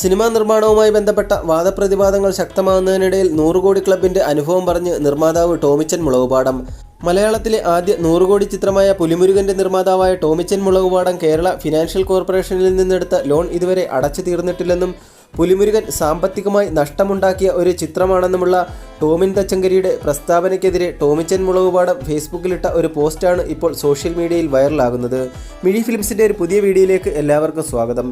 Cinema നിർമ്മാണവുമായി ബന്ധപ്പെട്ട വാദപ്രതിവാദങ്ങൾ ശക്തമാകുന്നതിനിടയിൽ നൂറുകോടി ക്ലബിന്റെ അനുഭവം പറഞ്ഞ് നിർമ്മാതാവ് ടോമിച്ചൻ മുളകുപാടം. മലയാളത്തിലെ ആദ്യ നൂറുകോടി ചിത്രമായ പുലിമുരുകന്റെ നിർമ്മാതാവായ ടോമിച്ചൻ മുളകുപാടം കേരള ഫിനാൻഷ്യൽ കോർപ്പറേഷനിൽ നിന്നെടുത്ത ലോൺ ഇതുവരെ അടച്ചു തീർന്നിട്ടില്ലെന്നും പുലിമുരുകൻ സാമ്പത്തികമായി നഷ്ടമുണ്ടാക്കിയ ഒരു ചിത്രമാണെന്നുമുള്ള ടോമിൻ തച്ചങ്കരിയുടെ പ്രസ്താവനയ്ക്കെതിരെ ടോമിച്ചൻ മുളകുപാടം ഫേസ്ബുക്കിലിട്ട ഒരു പോസ്റ്റാണ് ഇപ്പോൾ സോഷ്യൽ മീഡിയയിൽ വൈറലാകുന്നത്. മിഴി ഫിലിംസിന്റെ ഒരു പുതിയ വീഡിയോയിലേക്ക് എല്ലാവർക്കും സ്വാഗതം.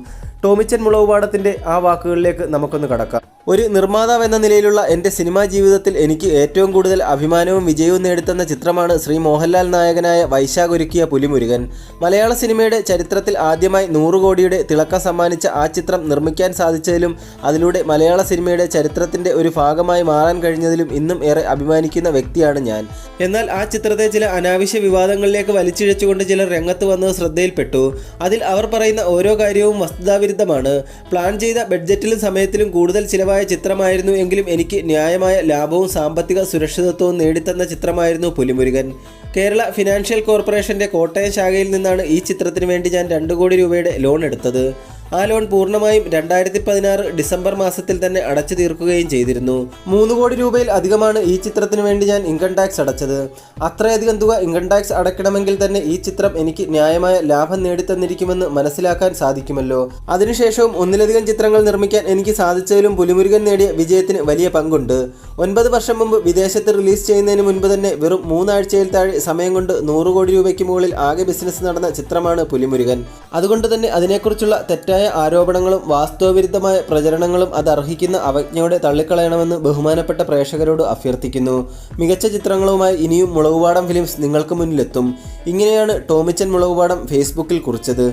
ടോമിച്ചൻ മുളവുപാടത്തിന്റെ ആ വാക്കുകളിലേക്ക് നമുക്കൊന്ന് കടക്കാം. ഒരു നിർമ്മാതാവ് എന്ന നിലയിലുള്ള എന്റെ സിനിമാ ജീവിതത്തിൽ എനിക്ക് ഏറ്റവും കൂടുതൽ അഭിമാനവും വിജയവും നേടിത്തന്ന ചിത്രമാണ് ശ്രീ മോഹൻലാൽ നായകനായ വൈശാഖ് ഒരുക്കിയ പുലിമുരുകൻ. മലയാള സിനിമയുടെ ചരിത്രത്തിൽ ആദ്യമായി നൂറ് കോടിയുടെ തിളക്കം സമ്മാനിച്ച ആ ചിത്രം നിർമ്മിക്കാൻ സാധിച്ചതിലും അതിലൂടെ മലയാള സിനിമയുടെ ചരിത്രത്തിന്റെ ഒരു ഭാഗമായി മാറാൻ കഴിഞ്ഞതിലും ഇന്നും ഏറെ അഭിമാനിക്കുന്ന വ്യക്തിയാണ് ഞാൻ. എന്നാൽ ആ ചിത്രത്തെ ചില അനാവശ്യ വിവാദങ്ങളിലേക്ക് വലിച്ചിഴച്ചുകൊണ്ട് ചിലർ രംഗത്ത് വന്നത് ശ്രദ്ധയിൽപ്പെട്ടു. അതിൽ അവർ പറയുന്ന ഓരോ കാര്യവും വസ്തുതാവിരുദ്ധമാണ്. പ്ലാൻ ചെയ്ത ബഡ്ജറ്റിലും സമയത്തിലും കൂടുതൽ ചിലവായ ചിത്രമായിരുന്നു എങ്കിലും എനിക്ക് ന്യായമായ ലാഭവും സാമ്പത്തിക സുരക്ഷിതത്വവും നേടിത്തന്ന ചിത്രമായിരുന്നു പുലിമുരുകൻ. കേരള ഫിനാൻഷ്യൽ കോർപ്പറേഷന്റെ കോട്ടയം ശാഖയിൽ നിന്നാണ് ഈ ചിത്രത്തിന് വേണ്ടി ഞാൻ രണ്ട് കോടി രൂപയുടെ ലോൺ എടുത്തത്. ആ ലോൺ പൂർണമായും രണ്ടായിരത്തി പതിനാറ് ഡിസംബർ മാസത്തിൽ തന്നെ അടച്ചു തീർക്കുകയും ചെയ്തിരുന്നു. മൂന്ന് കോടി രൂപയിൽ അധികമാണ് ഈ ചിത്രത്തിന് വേണ്ടി ഞാൻ ഇൻകം ടാക്സ് അടച്ചത്. അത്രയധികം തുക ഇൻകം ടാക്സ് അടയ്ക്കണമെങ്കിൽ തന്നെ ഈ ചിത്രം എനിക്ക് ന്യായമായ ലാഭം നേടിത്തന്നിരിക്കുമെന്ന് മനസ്സിലാക്കാൻ സാധിക്കുമല്ലോ. അതിനുശേഷവും ഒന്നിലധികം ചിത്രങ്ങൾ നിർമ്മിക്കാൻ എനിക്ക് സാധിച്ചതിലും പുലിമുരുകൻ നേടിയ വിജയത്തിന് വലിയ പങ്കുണ്ട്. ഒൻപത് വർഷം മുമ്പ് വിദേശത്ത് റിലീസ് ചെയ്യുന്നതിന് മുൻപ് തന്നെ വെറും മൂന്നാഴ്ചയിൽ താഴെ സമയം കൊണ്ട് നൂറ് കോടി രൂപയ്ക്ക് മുകളിൽ ആകെ ബിസിനസ് നടന്ന ചിത്രമാണ് പുലിമുരുകൻ. അതുകൊണ്ട് തന്നെ അതിനെക്കുറിച്ചുള്ള തെറ്റായ ആരോപണങ്ങളും വാസ്തവവിരുദ്ധമായ പ്രചരണങ്ങളും അത് അർഹിക്കുന്ന അവജ്ഞയോടെ തള്ളിക്കളയണമെന്ന് ബഹുമാനപ്പെട്ട പ്രേക്ഷകരോട് അഭ്യർത്ഥിക്കുന്നു. മികച്ച ചിത്രങ്ങളുമായി ഇനിയും മുളകുപാടം ഫിലിംസ് നിങ്ങൾക്ക് മുന്നിലെത്തും. ഇങ്ങനെയാണ് ടോമിച്ചൻ മുളകുപാടം ഫേസ്ബുക്കിൽ കുറിച്ചത്.